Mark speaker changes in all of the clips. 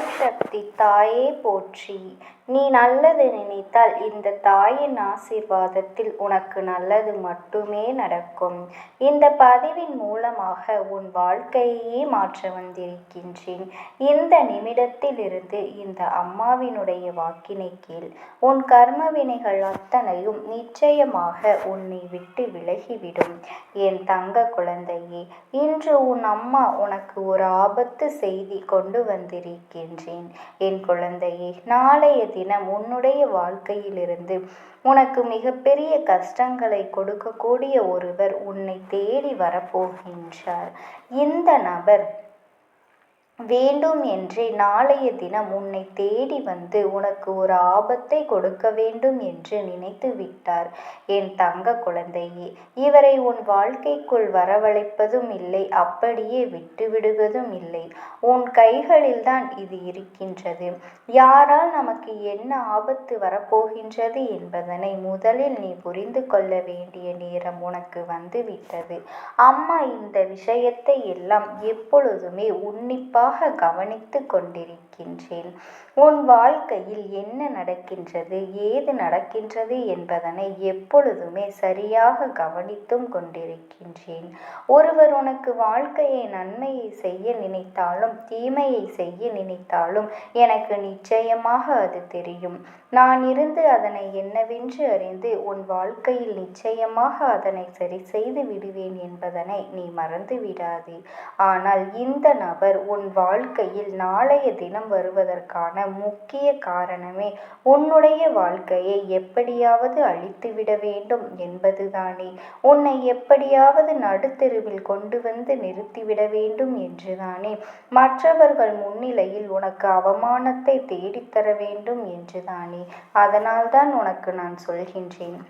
Speaker 1: ஓம் சக்தி தாயே போற்றி. நீ நல்லது நினைத்தால் இந்த தாயின் ஆசீர்வாதத்தில் உனக்கு நல்லது மட்டுமே நடக்கும். இந்த பதிவின் மூலமாக உன் வாழ்க்கையே மாற்ற வந்திருக்கின்றேன். இந்த நிமிடத்திலிருந்து இந்த அம்மாவினுடைய வாக்கினை கீழ் உன் கர்மவினைகள் அத்தனையும் நிச்சயமாக உன்னை விட்டு விலகிவிடும். என் தங்க குழந்தையே இன்று உன் அம்மா உனக்கு ஒரு ஆபத்து செய்தி கொண்டு வந்திருக்கிறேன் வந்திருக்கின்றேன் என் குழந்தையே நாளைய தினம் உன்னுடைய வாழ்க்கையிலிருந்து உனக்கு மிகப்பெரிய கஷ்டங்களை கொடுக்கக்கூடிய ஒருவர் உன்னை தேடி வரப்போகின்றார் இந்த நபர் வேண்டும் என்றே நாளைய தினம் உன்னை தேடி வந்து உனக்கு ஒரு ஆபத்தை கொடுக்க வேண்டும் என்று நினைத்து விட்டார். என் தங்க குழந்தையே இவரை உன் வாழ்க்கைக்குள் வரவழைப்பதும் இல்லை அப்படியே விட்டுவிடுவதும் இல்லை. உன் கைகளில்தான் இது இருக்கின்றது. யாரால் நமக்கு என்ன ஆபத்து வரப்போகின்றது என்பதனை முதலில் நீ புரிந்து கொள்ள வேண்டிய நேரம் உனக்கு வந்துவிட்டது. அம்மா இந்த விஷயத்தை எல்லாம் எப்பொழுதுமே உன்னிப்பாக நன்றாக கவனித்து கொண்டிருக்கின்றேன். உன் வாழ்க்கையில் என்ன நடக்கின்றது ஏது நடக்கின்றது என்பதனை எப்பொழுதுமே சரியாக கவனித்தும் கொண்டிருக்கின்றேன். ஒருவர் உனக்கு வாழ்க்கையை நன்மையை செய்ய நினைத்தாலும் தீமையை செய்ய நினைத்தாலும் எனக்கு நிச்சயமாக அது தெரியும். நான் இருந்து அதனை என்னவென்று அறிந்து உன் வாழ்க்கையில் நிச்சயமாக அதனை சரி செய்து விடுவேன் என்பதனை நீ மறந்து விடாதே ஆனால் இந்த நபர் உன் வாழ்க்கையில் நாளைய தினம் வருவதற்கான முக்கிய காரணமே உன்னுடைய வாழ்க்கையை எப்படியாவது அழித்துவிட வேண்டும் என்பதுதானே. உன்னை எப்படியாவது நடுத்தெருவில் கொண்டு வந்து நிறுத்திவிட வேண்டும் என்றுதானே. மற்றவர்கள் முன்னிலையில் உனக்கு அவமானத்தை தேடித்தர வேண்டும் என்றுதானே. அதனால்தான் உனக்கு நான் சொல்கின்றேன்.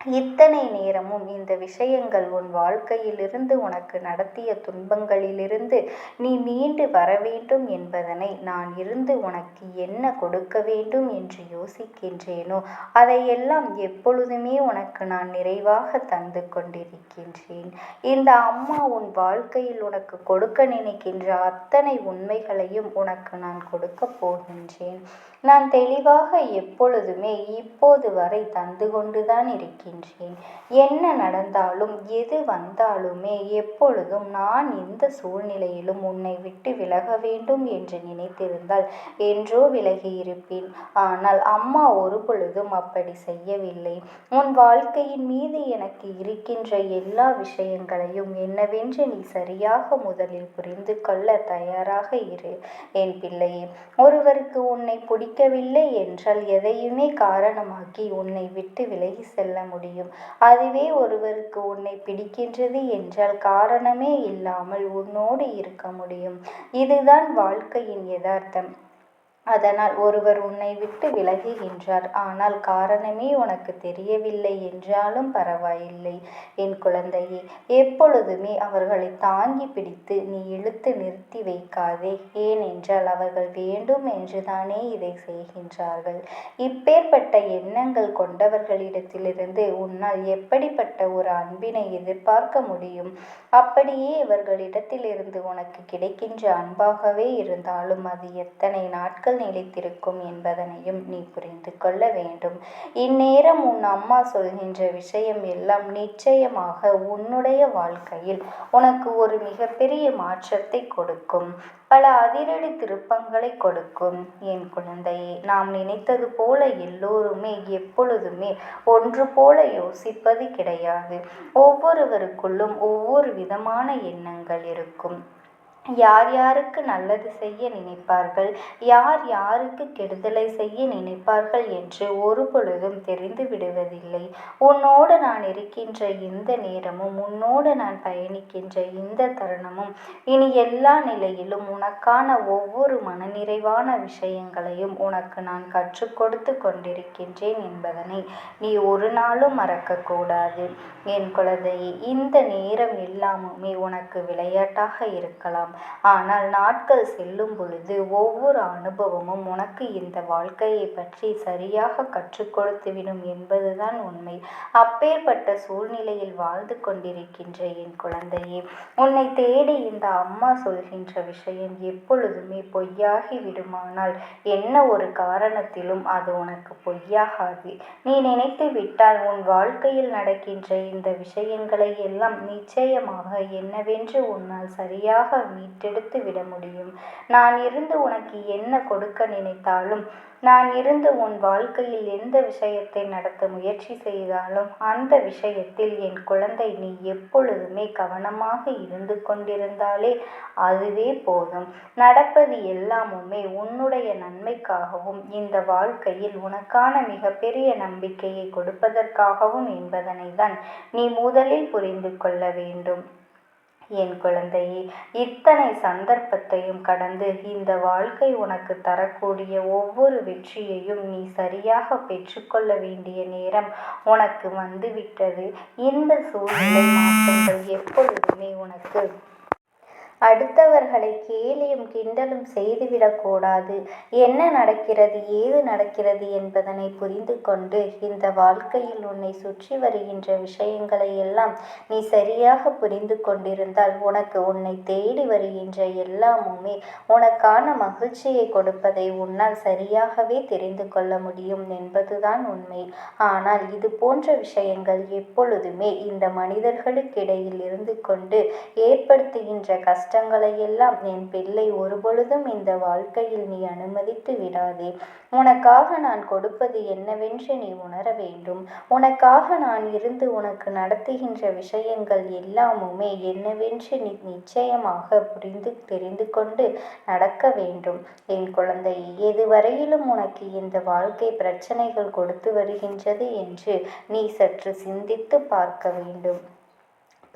Speaker 1: இத்தனை நேரமும் இந்த விஷயங்கள் உன் வாழ்க்கையிலிருந்து உனக்கு நடத்திய துன்பங்களிலிருந்து நீ மீண்டு வர வேண்டும் என்பதனை நான் இருந்து உனக்கு என்ன கொடுக்க வேண்டும் என்று யோசிக்கின்றேனோ அதையெல்லாம் எப்பொழுதுமே உனக்கு நான் நிறைவாக தந்து கொண்டிருக்கின்றேன். இந்த அம்மா உன் வாழ்க்கையில் உனக்கு கொடுக்க நினைக்கின்ற அத்தனை உண்மைகளையும் உனக்கு நான் கொடுக்க போகின்றேன். நான் தெளிவாக எப்பொழுதுமே இப்போது வரை தந்து கொண்டுதான் இருக்கின்றேன் என்ன நடந்தாலும் எது வந்தாலுமே எப்பொழுதும் நான் எந்த சூழ்நிலையிலும் உன்னை விட்டு விலக வேண்டும் என்று நினைத்திருந்தால் என்றோ விலகி இருப்பேன் ஆனால் அம்மா ஒரு பொழுதும் அப்படி செய்யவில்லை. உன் வாழ்க்கையின் மீது எனக்கு இருக்கின்ற எல்லா விஷயங்களையும் என்னவென்று நீ சரியாக முதலில் புரிந்து கொள்ள தயாராக இரு. என் பிள்ளையே ஒருவருக்கு உன்னை பிடிக்கவில்லை என்றால் எதையுமே காரணமாக்கி உன்னை விட்டு விலகி செல்ல முடியும் முடியும். அதுவே ஒருவருக்கு உன்னை பிடிக்கின்றது என்றால் காரணமே இல்லாமல் உன்னோடு இருக்க முடியும். இதுதான் வாழ்க்கையின் யதார்த்தம். அதனால் ஒருவர் உன்னை விட்டு விலகுகின்றார். ஆனால் காரணமே உனக்கு தெரியவில்லை என்றாலும் பரவாயில்லை. என் குழந்தையே எப்பொழுதுமே அவர்களை தாங்கி பிடித்து நீ இழுத்து நிறுத்தி வைக்காதே. ஏனென்றால் அவர்கள் வேண்டும் என்றுதானே இதை செய்கின்றார்கள். இப்பேற்பட்ட எண்ணங்கள் கொண்டவர்களிடத்திலிருந்து உன்னால் எப்படிப்பட்ட ஒரு அன்பினை எதிர்பார்க்க முடியும்? அப்படியே இவர்களிடத்திலிருந்து உனக்கு கிடைக்கின்ற அன்பாகவே இருந்தாலும் அது எத்தனை நாட்கள் நிலைத்திருக்கும் என்பதனையும் நீ புரிந்து கொள்ள வேண்டும். இந்நேரம் உன் அம்மா சொல்கின்ற விஷயம் எல்லாம் நிச்சயமாக உன்னுடைய வாழ்க்கையில் உனக்கு ஒரு மிகப்பெரிய மாற்றத்தை கொடுக்கும். பல அதிரடி திருப்பங்களை கொடுக்கும். என் குழந்தையே நாம் நினைத்தது போல எல்லோருமே எப்பொழுதுமே ஒன்று போல யோசிப்பது கிடையாது. ஒவ்வொருவருக்குள்ளும் ஒவ்வொரு விதமான எண்ணங்கள் இருக்கும். யார் யாருக்கு நல்லது செய்ய நினைப்பார்கள்? யார் யாருக்கு கெடுதலை செய்ய நினைப்பார்கள் என்று ஒரு பொழுதும் தெரிந்து விடுவதில்லை. உன்னோடு நான் இருக்கின்ற இந்த நேரமும் உன்னோடு நான் பயணிக்கின்ற இந்த தருணமும் இனி எல்லா நிலையிலும் உனக்கான ஒவ்வொரு மனநிறைவான விஷயங்களையும் உனக்கு நான் கற்றுக் கொடுத்து கொண்டிருக்கின்றேன் என்பதனை நீ ஒரு நாளும் மறக்கக்கூடாது. என் குழந்தையே இந்த நேரம் எல்லாமுமே உனக்கு விளையாட்டாக இருக்கலாம். ஆனால் நாட்கள் செல்லும் பொழுது ஒவ்வொரு அனுபவமும் உனக்கு இந்த வாழ்க்கையை பற்றி சரியாக கற்றுக் கொடுத்துவிடும் என்பதுதான் உண்மை. அப்பேற்பட்ட சூழ்நிலையில் வாழ்ந்து கொண்டிருக்கின்ற என் குழந்தையே உன்னை தேடி இந்த அம்மா சொல்கின்ற விஷயம் எப்பொழுதுமே பொய்யாகி விடுமானால் என்ன ஒரு காரணத்திலும் அது உனக்கு பொய்யாகாது. நீ நினைத்து விட்டால் உன் வாழ்க்கையில் நடக்கின்ற இந்த விஷயங்களை எல்லாம் நிச்சயமாக என்னவென்று உன்னால் சரியாக மீட்டெடுத்து விட முடியும். நான் இருந்து உனக்கு என்ன கொடுக்க நினைத்தாலும் நான் இருந்து உன் வாழ்க்கையில் எந்த விஷயத்தை நடத்த முயற்சி செய்தாலும் அந்த விஷயத்தில் என் குழந்தை நீ எப்பொழுதுமே கவனமாக இருந்து கொண்டிருந்தாலே அதுவே போதும். நடப்பது எல்லாமுமே உன்னுடைய நன்மைக்காகவும் இந்த வாழ்க்கையில் உனக்கான மிகப்பெரிய நம்பிக்கையை கொடுப்பதற்காகவும் என்பதனை தான் நீ முதலில் புரிந்து கொள்ள வேண்டும். என் குழந்தையே இத்தனை சந்தர்ப்பத்தையும் கடந்து இந்த வாழ்க்கை உனக்கு தரக்கூடிய ஒவ்வொரு வெற்றியையும் நீ சரியாக பெற்றுக்கொள்ள வேண்டிய நேரம் உனக்கு வந்துவிட்டது. இந்த சூழ்நிலை மாற்றங்கள் எப்பொழுதுமே உனக்கு அடுத்தவர்களை கேலியும் கிண்டலும் செய்துவிடக்கூடாது என்ன நடக்கிறது ஏது நடக்கிறது என்பதனை புரிந்து கொண்டு இந்த வாழ்க்கையில் உன்னை சுற்றி வருகின்ற விஷயங்களை எல்லாம் நீ சரியாக புரிந்து கொண்டிருந்தால் உனக்கு உன்னை தேடி வருகின்ற எல்லாமுமே உனக்கான மகிழ்ச்சியை கொடுப்பதை உன்னால் சரியாகவே தெரிந்து கொள்ள முடியும் என்பதுதான் உண்மை. ஆனால் இது போன்ற விஷயங்கள் எப்பொழுதுமே இந்த மனிதர்களுக்கிடையில் இருந்து கொண்டு ஏற்படுத்துகின்ற கஷ்ட கஷ்டங்களையெல்லாம் என் பிள்ளை ஒருபொழுதும் இந்த வாழ்க்கையில் நீ அனுமதித்து விடாதே. உனக்காக நான் கொடுப்பது என்னவென்று நீ உணர வேண்டும். உனக்காக நான் இருந்து உனக்கு நடத்துகின்ற விஷயங்கள் எல்லாமுமே என்னவென்று நீ நிச்சயமாக புரிந்து தெரிந்து கொண்டு நடக்க வேண்டும். என் குழந்தை எதுவரையிலும் உனக்கு இந்த வாழ்க்கை பிரச்சனைகள் கொடுத்து வருகின்றது என்று நீ சற்று சிந்தித்து பார்க்க வேண்டும்.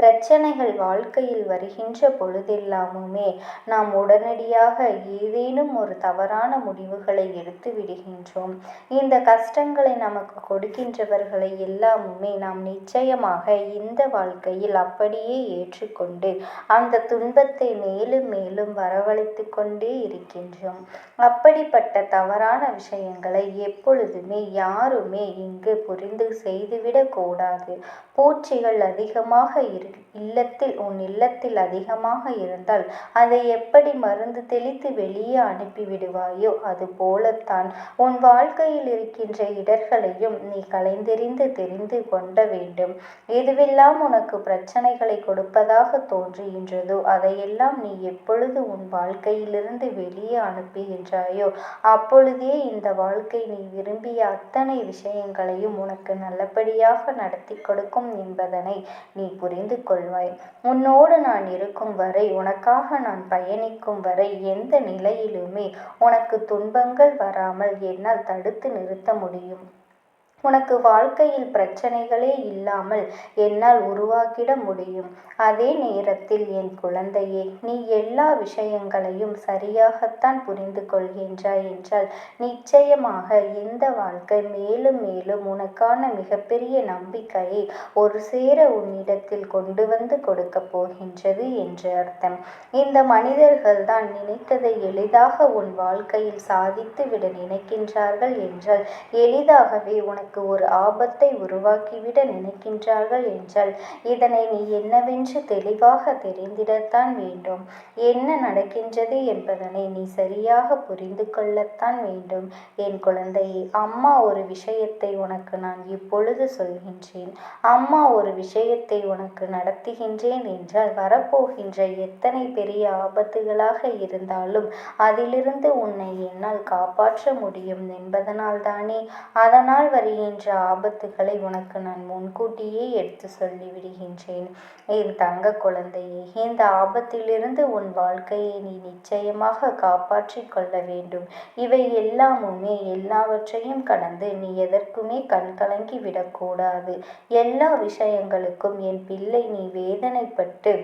Speaker 1: பிரச்சனைகள் வாழ்க்கையில் வருகின்ற பொழுதெல்லாமுமே நாம் உடனடியாக ஏதேனும் ஒரு தவறான முடிவுகளை எடுத்து விடுகின்றோம். இந்த கஷ்டங்களை நமக்கு கொடுக்கின்றவர்களை எல்லாமுமே நாம் நிச்சயமாக இந்த வாழ்க்கையில் அப்படியே ஏற்றுக்கொண்டு அந்த துன்பத்தை மேலும் மேலும் வரவழைத்து கொண்டே இருக்கின்றோம். அப்படிப்பட்ட தவறான விஷயங்களை எப்பொழுதுமே யாருமே இங்கு புரிந்து செய்துவிடக்கூடாது பூச்சிகள் அதிகமாக இரு இல்லத்தில் உன் இல்லத்தில் அதிகமாக இருந்தால் அதை எப்படி மருந்து தெளித்து வெளியே அனுப்பிவிடுவாயோ அது போலத்தான். உன் வாழ்க்கையில் இருக்கின்ற இடர்களையும் நீ கலைந்தெறிந்து தெரிந்து கொண்ட வேண்டும். எதுவெல்லாம் உனக்கு பிரச்சனைகளை கொடுப்பதாக தோன்றுகின்றதோ அதையெல்லாம் நீ எப்பொழுது உன் வாழ்க்கையிலிருந்து வெளியே அனுப்புகின்றாயோ அப்பொழுதே இந்த வாழ்க்கை நீ விரும்பிய அத்தனை விஷயங்களையும் உனக்கு நல்லபடியாக நடத்தி கொடுக்கும் என்பதனை நீ புரிந்து கொள்வாய் உன்னோடு நான் இருக்கும் வரை உனக்காக நான் பயணிக்கும் வரை எந்த நிலையிலுமே உனக்கு துன்பங்கள் வராமல் என்னால் தடுத்து நிறுத்த முடியும். உனக்கு வாழ்க்கையில் பிரச்சனைகளே இல்லாமல் என்னால் உருவாக்கிட முடியும். அதே நேரத்தில் என் குழந்தையே நீ எல்லா விஷயங்களையும் சரியாகத்தான் புரிந்து கொள்கின்றாய் என்றால் நிச்சயமாக இந்த வாழ்க்கை மேலும் மேலும் உனக்கான மிகப்பெரிய நம்பிக்கையை ஒரு சேர உன்னிடத்தில் கொண்டு வந்து கொடுக்க போகின்றது என்று அர்த்தம். இந்த மனிதர்கள் தான் நினைத்ததை எளிதாக உன் வாழ்க்கையில் சாதித்து விட நினைக்கின்றார்கள் என்றால் எளிதாகவே உனக்கு உனக்கு ஒரு ஆபத்தை உருவாக்கிவிட நினைக்கின்றார்கள் என்றால் இதனை நீ என்னவென்று தெளிவாக தெரிந்திடத்தான் வேண்டும். என்ன நடக்கின்றது என்பதனை நீ சரியாக புரிந்து கொள்ளத்தான் வேண்டும். என் குழந்தையே அம்மா ஒரு விஷயத்தை உனக்கு நான் இப்பொழுது சொல்கின்றேன். அம்மா ஒரு விஷயத்தை உனக்கு நடத்துகின்றேன் என்றால் வரப்போகின்ற எத்தனை பெரிய ஆபத்துகளாக இருந்தாலும் அதிலிருந்து உன்னை என்னால் காப்பாற்ற முடியும் என்பதனால் தானே அதனால் வருகின்ற வருகின்ற ஆபத்துகளை உனக்கு நான் முன்கூட்டியே எடுத்து சொல்லிவிடுகின்றேன் என் தங்க குழந்தையே இந்த ஆபத்திலிருந்து உன் வாழ்க்கையை நீ நிச்சயமாக காப்பாற்றிக் கொள்ள வேண்டும். இவை எல்லாமுமே எல்லாவற்றையும் கடந்து நீ எதற்குமே கண்கலங்கி விடக்கூடாது. எல்லா விஷயங்களுக்கும் என் பிள்ளை நீ வேதனைப்பட்டு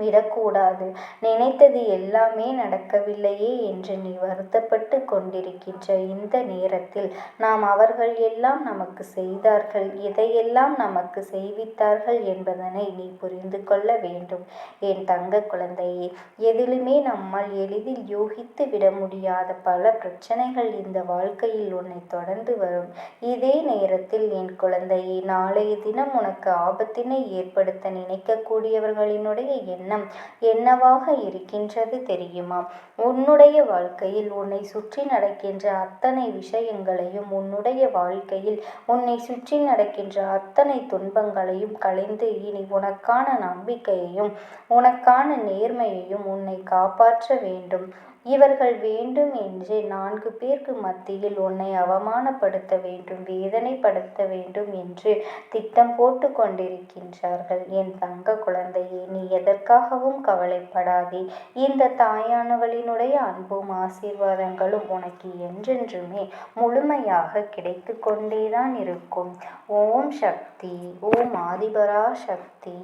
Speaker 1: விடக்கூடாது. நினைத்தது எல்லாமே நடக்கவில்லையே என்று நீ வருத்தப்பட்டு கொண்டிருக்கின்ற இந்த நேரத்தில் நாம் அவர்கள் எல்லாம் நமக்கு செய்தார்கள். எதையெல்லாம் நமக்கு செய்வித்தார்கள் என்பதனை நீ புரிந்து கொள்ள வேண்டும். என் தங்க குழந்தையே எதிலுமே நம்மால் எளிதில் யூகித்து விட முடியாத பல பிரச்சனைகள் இந்த வாழ்க்கையில் உன்னை தொடர்ந்து வரும். இதே நேரத்தில் என் குழந்தையே நாளைய தினம் உனக்கு ஆபத்தினை ஏற்படுத்த நினைக்கக்கூடியவர்களினுடைய எண்ணம் என்னவாக இருக்கின்றது தெரியுமா? உன்னுடைய வாழ்க்கையில் உன்னை சுற்றி நடக்கின்ற அத்தனை விஷயங்களையும் உன்னுடைய வாழ்க்கையில் உன்னை சுற்றி நடக்கின்ற அத்தனை துன்பங்களையும் கலைந்து இனி உனக்கான நம்பிக்கையையும் உனக்கான நேர்மையையும் உன்னை காப்பாற்ற வேண்டும். இவர்கள் வேண்டும் என்றே நான்கு பேருக்கு மத்தியில் உன்னை அவமானப்படுத்த வேண்டும் வேதனைப்படுத்த வேண்டும் என்று திட்டம் போட்டு கொண்டிருக்கின்றார்கள். என் தங்க குழந்தையே நீ எதற்காகவும் கவலைப்படாதே. இந்த தாயானவளினுடைய அன்பும் ஆசீர்வாதங்களும் உனக்கு என்றென்றுமே முழுமையாக கிடைத்து கொண்டேதான் இருக்கும். ஓம் சக்தி ஓம் ஆதிபரா சக்தி